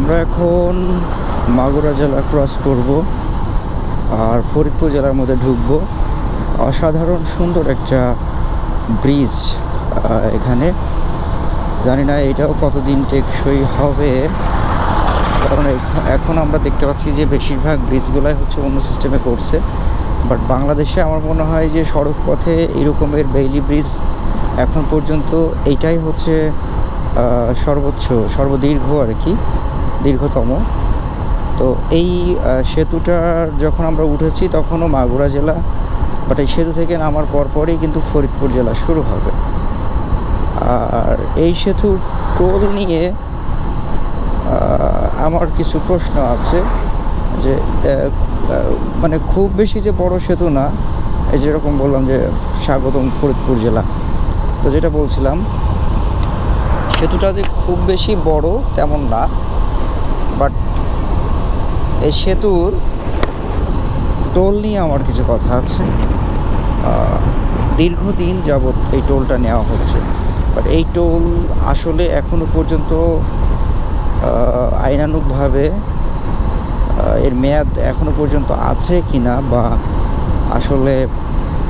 আমরা এখন মাগুরা জেলা ক্রস করব আর ফরিদপুর জেলার মধ্যে ঢুকবো। অসাধারণ, সুন্দর একটা ব্রিজ এখানে। জানি না এটাও কতদিন টেকসই হবে। কারণ এখন আমরা দেখতে পাচ্ছি যে বেশিরভাগ ব্রিজগুলাই হচ্ছে অন্য সিস্টেমে করছে। বাট বাংলাদেশে আমার মনে হয় যে সড়ক পথে এরকমের বেইলি ব্রিজ এখন পর্যন্ত এইটাই হচ্ছে সর্বোচ্চ, সর্বদীর্ঘ আর কি। দীর্ঘতম। তো এই সেতুটার যখন আমরা উঠেছি তখনও মাগুরা জেলা বাট এই সেতু থেকে নামার পরপরই কিন্তু ফরিদপুর জেলা শুরু হবে। আর এই সেতুর টোল নিয়ে আমার কিছু প্রশ্ন আছে যে মানে খুব বেশি যে বড় সেতু না, এই যেরকম বললাম যে স্বাগতম ফরিদপুর জেলা। তো যেটা বলছিলাম, সেতুটা যে খুব বেশি বড় তেমন না বাট এই সেতুর টোল নিয়ে আমার কিছু কথা আছে। দীর্ঘদিন যাবৎ এই টোলটা নেওয়া হচ্ছে। বাট এই টোল আসলে এখনও পর্যন্ত আহ, আইনানুগভাবে এর মেয়াদ এখনও পর্যন্ত আছে কি না বা আসলে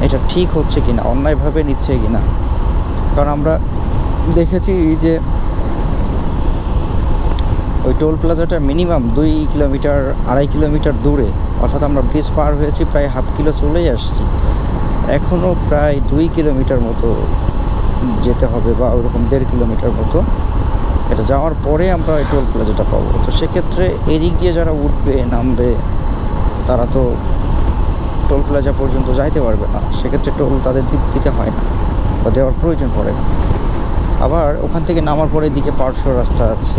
এটা ঠিক হচ্ছে কিনা অন্যায়ভাবে নিচ্ছে কিনা। কারণ আমরা দেখেছি যে ওই টোল প্লাজাটা মিনিমাম দুই কিলোমিটার, আড়াই কিলোমিটার দূরে। অর্থাৎ আমরা ব্রিজ পার হয়েছি প্রায় হাফ কিলো চলেই আসছি। এখনও প্রায় দুই কিলোমিটার মতো যেতে হবে বা ওরকম দেড় কিলোমিটার মতো। এটা যাওয়ার পরে আমরা ওই টোল প্লাজাটা পাবো। তো সেক্ষেত্রে এদিক দিয়ে যারা উঠবে, নামবে, তারা তো টোল প্লাজা পর্যন্ত যাইতে পারবে না। সেক্ষেত্রে টোল তাদের দিতে হয় না বা দেওয়ার প্রয়োজন পড়ে না। আবার ওখান থেকে নামার পরে দিকে পার্শ্ব রাস্তা আছে।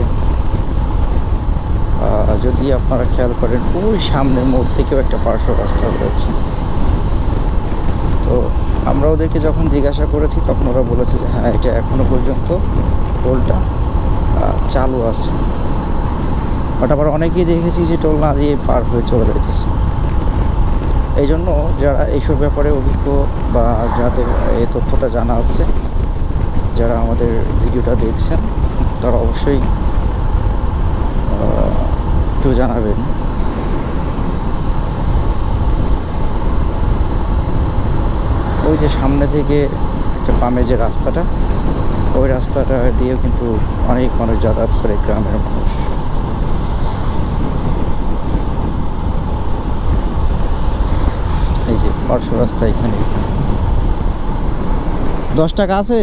যদি আপনারা খেয়াল করেন, ওই সামনের মোড় থেকেও একটা পার্শ্ব রাস্তা রয়েছে। তো আমরা ওদেরকে যখন জিজ্ঞাসা করেছি, তখন ওরা বলেছে যে হ্যাঁ এটা এখনও পর্যন্ত টোলটা চালু আছে। বাট আবার অনেকেই দেখেছি যে, টোল না দিয়ে পার হয়ে চলে যেতেছে। এই জন্য যারা এইসব ব্যাপারে অভিজ্ঞ বা যাদের এই তথ্যটা জানা আছে, যারা আমাদের ভিডিওটা দেখছেন, তারা অবশ্যই একটু জানাবেন। ওই যে সামনে থেকে একটা বামে যে রাস্তাটা, ওই রাস্তাটা দিয়েও কিন্তু অনেক মানুষ যাতায়াত করে গ্রামের মানুষ। এই যে পার্শ্ব রাস্তা এখানে। দশ টাকা আছে?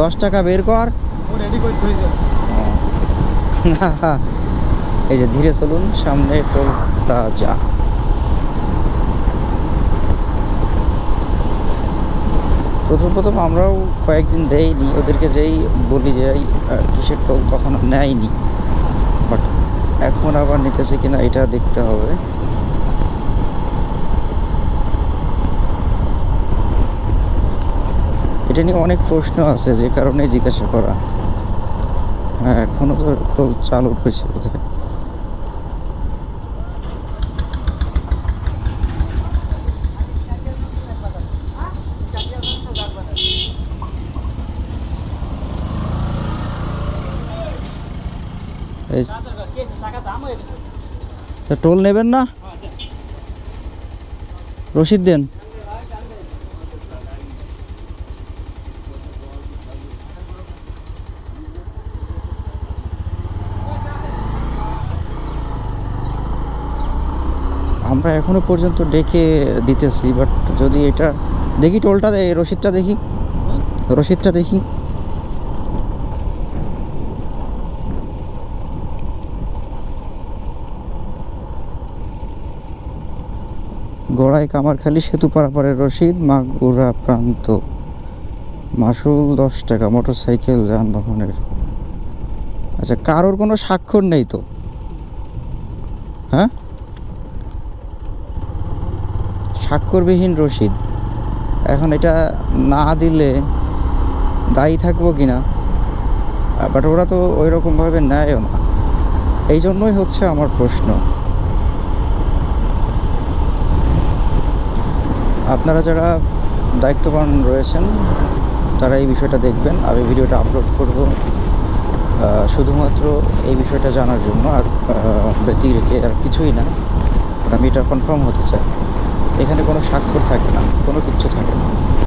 দশ টাকা বের কর। এই যে ধীরে চলুন সামনে টোলটা যা প্রথম প্রথম আমরাও কয়েকদিন দেইনি ওদেরকে যেই বলি যে কিসের টোল তখন নেয়নি। বাট এখন আবার নিতেছে কিনা এটা দেখতে হবে। এটা নিয়ে অনেক প্রশ্ন আছে যে কারণে জিজ্ঞাসা করা। হ্যাঁ এখনও তো চালু হয়েছে বোধহয়। টোল নেবেন না? রসিদ দেন। আমরা এখনও পর্যন্ত ডেকে দিতেছি বাট যদি এটা দেখি টোলটা দে রসিদটা দেখি। রসিদটা দেখি। গড়াই কামারখালী সেতু পারাপারের রসিদ মাগুরা প্রান্ত। মাসুল দশ টাকা, মোটরসাইকেল যানবাহনের। আচ্ছা কারোর কোনো স্বাক্ষর নেই তো? হ্যাঁ? স্বাক্ষরবিহীন রসিদ এখন এটা না দিলে দায়ী থাকব কি না বাট ওরা তো ওই রকমভাবে নেয়ও না। এই জন্যই হচ্ছে আমার প্রশ্ন। আপনারা যারা দায়িত্ববান রয়েছেন, তারা এই বিষয়টা দেখবেন। আমি ভিডিওটা আপলোড করব শুধুমাত্র এই বিষয়টা জানার জন্য। আর ব্যক্তি রেখে আর কিছুই না। আমি এটা কনফার্ম হতে চাই এখানে কোনো স্বাক্ষর থাকে না কোনো কিচ্ছু থাকে না।